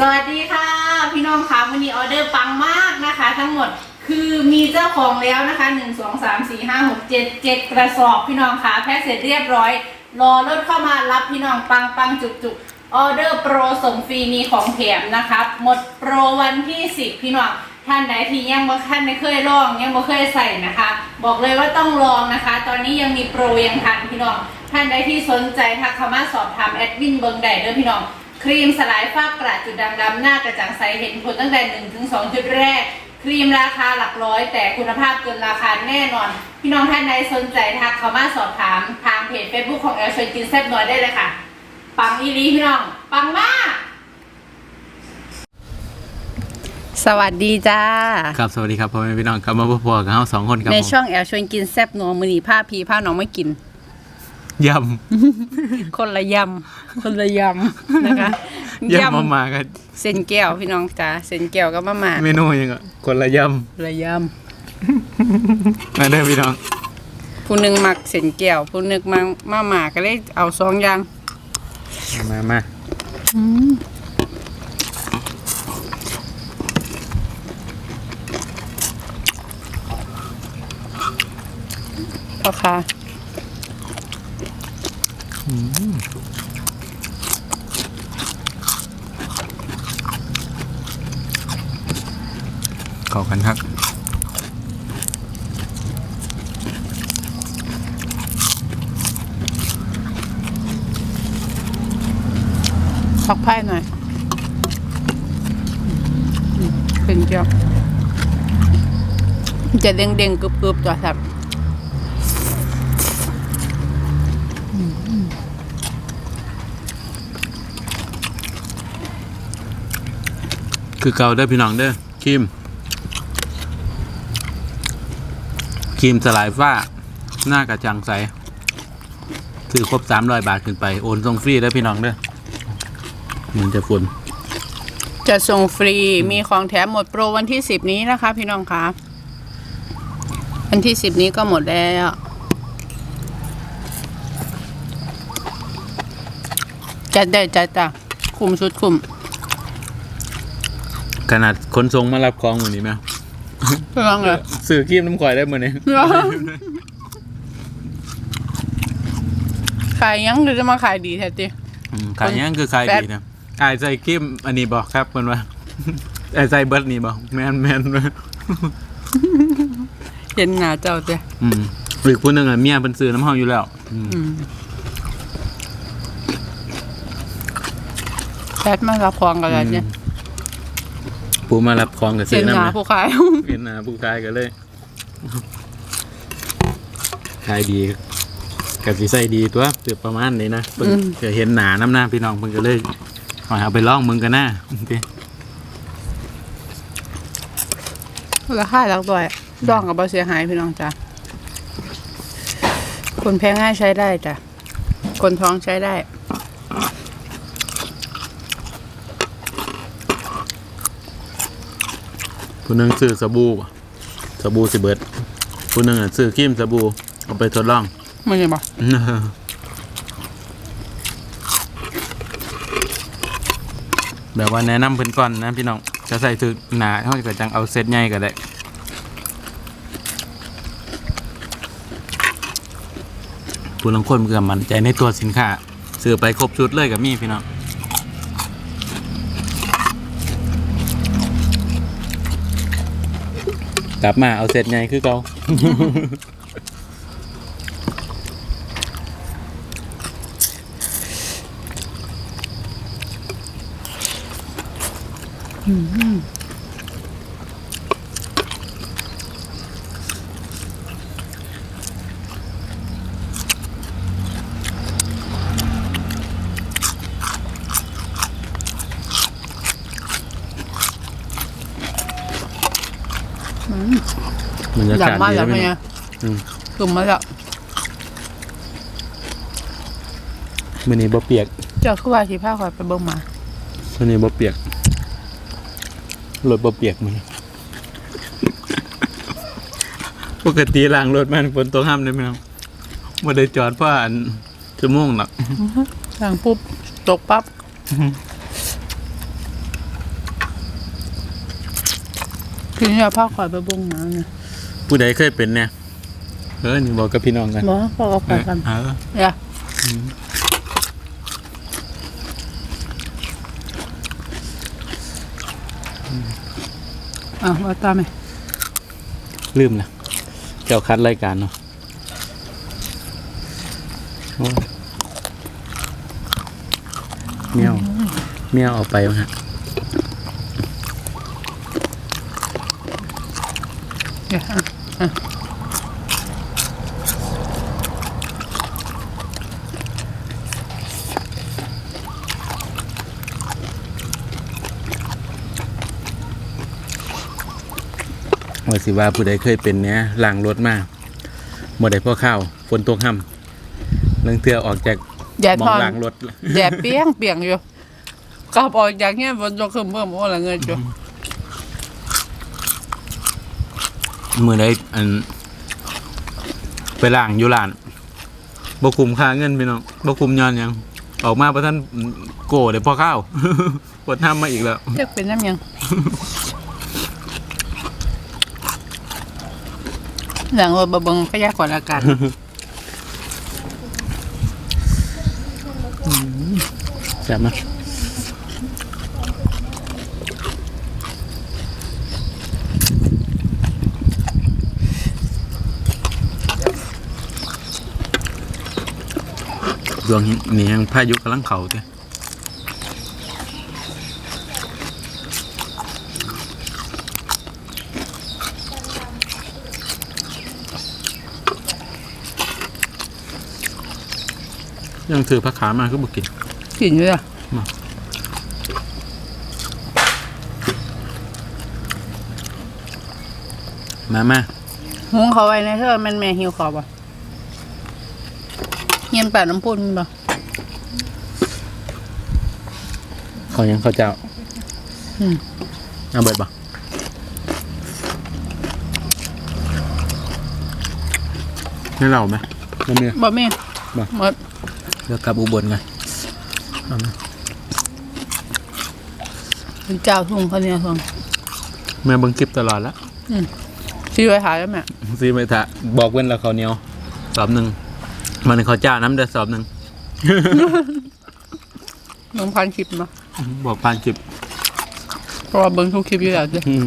สวัสดีค่ะ พี่น้องคะวันนี้ออเดอร์ปังมากนะคะ ทั้งหมดคือมีเจ้าของแล้วนะคะหนึ่งสองสามสี่ห้าหกเจ็ดเจ็ดกระสอบพี่น้องคะแพ็คเสร็จเรียบร้อย รอรถเข้ามารับพี่น้องปังปังจุกจุกออเดอร์โปรส่งฟรีมีของแถมนะคะหมดโปรวันที่สิบพี่น้องท่านใดที่ยังบ่ท่านไม่เคยลอง ยังบ่เคยใส่นะคะ บอกเลยว่าต้องลองนะคะ ตอนนี้ยังมีโปรยังทันพี่น้องท่านใดที่สนใจทักเข้ามาสอบถามแอดมินเบิงได้เด้อพี่น้อง ครีมสลายฝ้ากระจุดด่างดำหน้ากระจ่างใสเห็นผลตั้งแต่1ถึง2จุดแรก ครีมราคาหลักร้อย แต่คุณภาพเกินราคาแน่นอน พี่น้องท่านใดสนใจทักเข้ามาสอบถามทางเพจ Facebook ของแอลชวนกินแซ่บน้อยได้เลยค่ะ ปังอีรีพี่น้อง ปังมาก สวัสดีจ้า ครับสวัสดีครับพ่อแม่พี่น้องครับมาพบกับเราสองคนครับในผมช่องแอลชวนกินแซ่บนัวมือนีผ้าพีผ้าน้องไม่กิน ยคนละยำคนละยำนะคะำยำมามากันเส้นแก้วพี่น้องจ้าเส้นแก้วก็มาม่าเมนูยังอะคนละยคนละยำมาเด้อพี่น้องำผู้หนึ่งมักเส้นแก้วผู้หนึ่งมักมาม่าก็เลยเอาสองอย่างมามาพ่อค้า เขอกันครับพักไพ่หน่อย เป็นแก้วจะเด้งๆกรึบกรึบๆตัวครับ คือเกาเด้อพี่น้องเด้อครีมครีมสลายฝ้า หน้ากระจ่างใสซื้อครบสามร้อยบาทขึ้นไป โอนส่งฟรีเด้อพี่น้องเด้อมันจะฝนจะส่งฟรีมีของแถมหมดโปรวันที่สิบนี้นะคะ พี่น้องคะวันที่สิบนี้ก็หมดแล้วจัดได้จัดจ้ะคุมชุดคุม ขนาดขนส่งมารับของวันนี้ไหมพี่น้องเลยซื้อครีมน้ำข่อยได้เหมือนนี้ขายยังหรือจะมาขายดีแท้ติอืมขายยังคือขายแป๊บดีนะไอ้ายใส่ครีมอันนี้บอกครับเพิ่นว่าไอ้ายใส่เบิร์ดนี่บอกแมนแมนเห็นหน้าเจ้าเจ้อืมอีกผู้หนึงอะเมียเพิ่นซื้อน้ำเฮาอยู่แล้วอืมแพทมารับของกันแล้วเนี่ย ผู้มารับของก็เห็ซื้อนหน้าน้ำผู้ขาย เห็นหน้าผู้ขายก็เลยขายดีก็สิใส่ดีตัวเกือบประมาณนี้นะเพิ่นจะเห็นหน้าน้ำหน้าพี่น้องเพิ่นก็เลยเอาไปลองมึงกันหน้าราคาหลักด้วยดองกับบเสียหายพี่น้องจ้ะคนแพ้ง่ายใช้ได้จ้ะคนท้องใช้ได้ ผู้หนึงซื้อสบู่บ่สบู่สิเบิดผู้หนึงอะซื้อครีมสบู่เอาไปทดลองมันยังบอกแบบว่าแนะนำเพิ่นก่อนนะพี่น้องจะใส่ถึกหนาเขาก็จังเอาเซตใหญ่ก็ได้ผู้ลังคนเพื่อมันใจในตัวสินค้าซื้อไปครบชุดเลยกับมีพี่น้อง กลับมาเอาเสร็จไงคือเก่า บรรยาอยากาศมากดีอยากนะไปพี่น้ไงองอืม กลุ่มมาแล้วมื้อนี้บ่เปียกเจ้าคือว่าสีผ้าคอยไปเบิ่งมา มื้อนี้บ่เปียกรถบ่เปียกมื้อนี้ปกติล้างรถมันฝนตกห้ามได้ไหมครับบ่ได้จอดเพราะอันชั่วโมงหรอกสั่งปุ๊บ ตกปั๊บกินยาผ้าข่อยไปบุ้งมาเนี่ย ผู้ใดเคยเป็นเนี่ยเออนี่บอกกับพี่น้องกันหมอพ่อกับเอข่อยอกันเอออย่าอะว่าตามไหมลืมละเจ้าคัดรายการเนาะโอ้ยเมียวเมียวเอาไปมั้งฮะอย่าอะอะ ว่าสิว่าผู้ใดเคยเป็นเนี้ยล้างรถมาหมดได้พ่อข้าวฝนตกห่ำลังเทือออกจากแดดมอพงอนล้างรถแดดเปียงเปียงอยู่กลับออกจากเงี้ยฝนตกขึ้นเพิ่มโอ้ละเงินอยู่ มือได้อันไปล้างอยู่ร้านบคุมค่าเงินพี่น้องบคุมย้อนหยัง ออกมาเพราะท่านโก้เลยพ่อข้าวปวดห้ามมาอีกแล้วเรียกเป็นน้ำยังหลังรถบะเบิงพยากรณ์อากาศแซ่บนะ ดวงนี้ยังพายุกำลังเข่าเต้ยังถือผ้าขามาก็บุกินกลิ่นอยู่อะมา มาหุงเขาไว้ในเธอมันแม่หิวขอบอะเงียนป่าน้ำพุนป่ะเขายังเขาเจ้าอืมเอาเบิดบ่ให้เราไหมไม่มี บ่มีบ่ หมดเดี๋ยวกลับอุบลกันเอาไหมเป็นเจ้าทุ่งเขาเนี่ยทุ่งแม่เบิ่งคลิปตลอดแล้วชี้ไว้หายแล้วแม่ซีไม่ทะบอกเว้นแล้วเขาวเหนียวสอบหนึ่ง มันเขาวเจ้าน้ำเดือดสอบหนึ่ง น้องพันคลิปมาบอกผ่านคลิปเพราะว่าเบิ้งทุกคลิปอยู่แล้วจ้ะอืม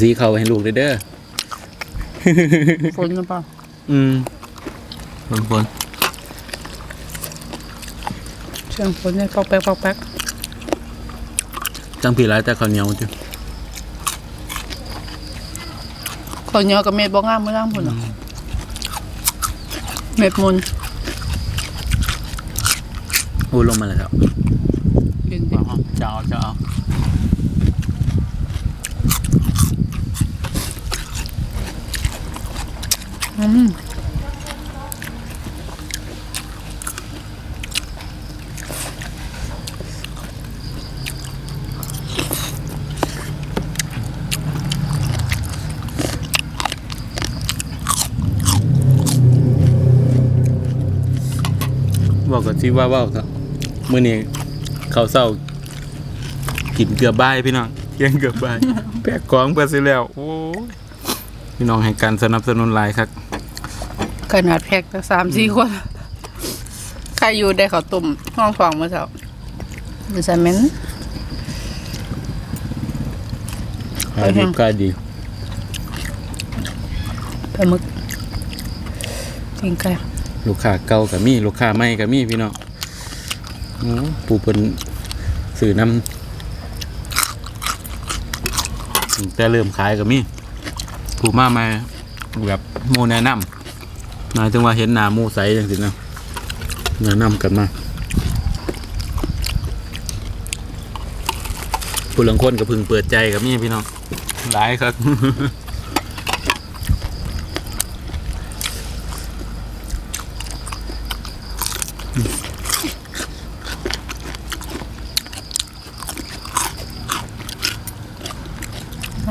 สีเขาให้ลูกเลยเด้อฝนหรือเปล่าอืมฝนฝนเชียงฝนเนี่ยปอกแป๊กปอกแป๊กจังผีร้ายแต่เขาวเหนียวจ้ะ คนเหนียวกับเม็ดบ่งามไม่ร่างผลอะ เม็ดมุนพูดลงมาเลยครับกินดิจะเอาจะเอาอืม บอกกับที่ว่าเว่าครับมื่อนี้เขาวเศร้า กินเกือบบ่ายพี่น้องเที่ยงเกือบบ่ายแปลกกองเพื่อซื้อแล้ว โอ้ยพี่น้องให้การสนับสนุนหลายครับขนาดแพ็กตั้งสามสี่คนใครอยู่ได้ข้าวต้มห้องฟองเมื่อเช้าดิฉันเม้นหาดีก็ดี ปลาหมึกกินไก่ ลูกค้าเก่ากับมีลูกค้าใหม่กับมีพี่น้องปูเป็นสื่อน้ำแต่เริ่มขายกับมีผูมาใหม่แบบโมแนะนำหมายถึงว่าเห็นหน้ามูใสจังสินะแนะนำกันมาผู้ลังคนก็พึงเปิดใจกับมีพี่น้องหลายครับ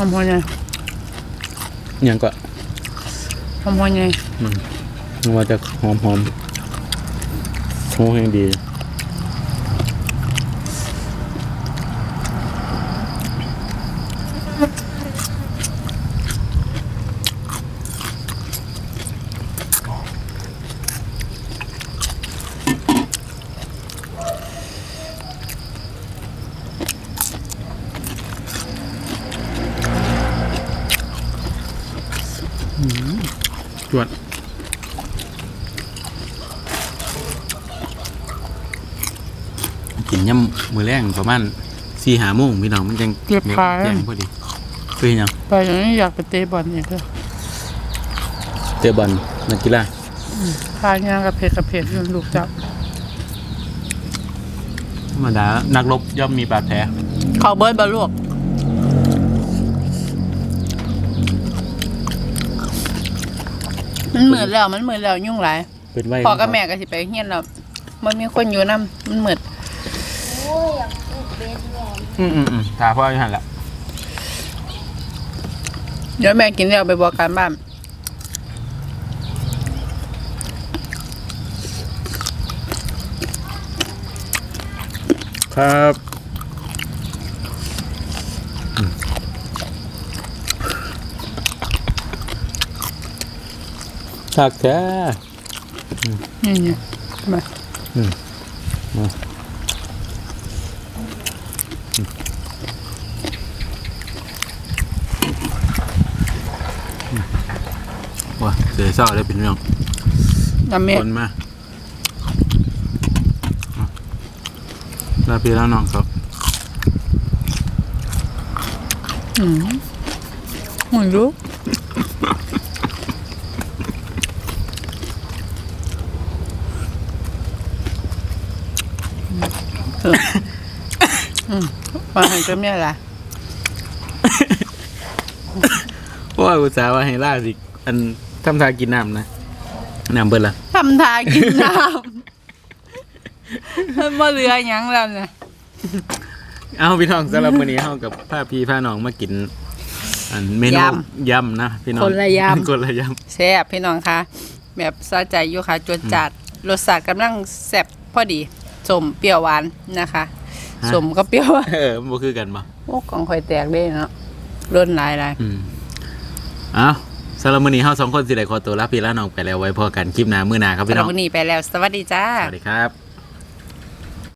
อมหัวใหญ่ยังก็หอมหัวใหญ่มันว่าจะหอมหอมโอ้ยังดี วดกินย่ำมือแรงประมาณสี่หาโมงพี่น้องมันจังเก็บขาย แจ้งพอดีคือหยังไปอย่างนี้อยากไปเตะบอลเนี่ยคือเตะบอลนักกีฬาพายางกับเพกกับเพกอยู่ลูกจับ ธรรมดานักรบย่อมมีบาดแผลเขาเบิร์ดบอลลูก มันเหมือนแล้วมันเหมือนแล้วยุ่งหลายเป็นไว้พ่อกับแม่ก็สิไปเฮียนแล้วมันมีคนอยู่นํมันเหมือนโอ้ยอยากกินเบสแมนอืมอืมอืมตาพ่ออยู่หันละเดี๋ยวแม่กินแล้วไปบอกการบ้านครับ ถักแท้นี่นี่มาว้าเสียเศร้าเลยเป็นเรื่องน้ำเม็ดคนมาอะลาพี่แล้วน้องครับ อืมมึงรู้ เอออืมมาให้ก็ไม่อะไรโอ้ยอุตส่าห์ว่าให้ล่าสิ อันทำทากินน้ำนะ น้ำเบิดละทำทากินน้ำมันมาเหลือหยังแล้วเนี่ยเอาพี่น้องสำหรับวันนี้เฮากับผ้าพี่ผ้าน้องมากิน อันเมนูยำนะพี่น้องคนละยำคนละยแซ่บพี่น้องคะแบบสะใจอยู่ค่ะจนจัดรสชาติกำลังแซ่บพอดี สมเปรี้ยวหวานนะคะสมก็เปรี้ยวหวานำเออมันบ่คือกันบ่โอ้กล่องข่อยแตกได้เนาะร่นหลายหลาย อืมเอาสำหรับวันนี้เฮาสองคนสิได้ขอตัวลาพี่ลาน้องไปแล้วไว้พอกันคลิปหน้ามื้อหน้าครับพี่น้เราอง วันนี้ไปแล้ว สวัสดีจ้า สวัสดีครับ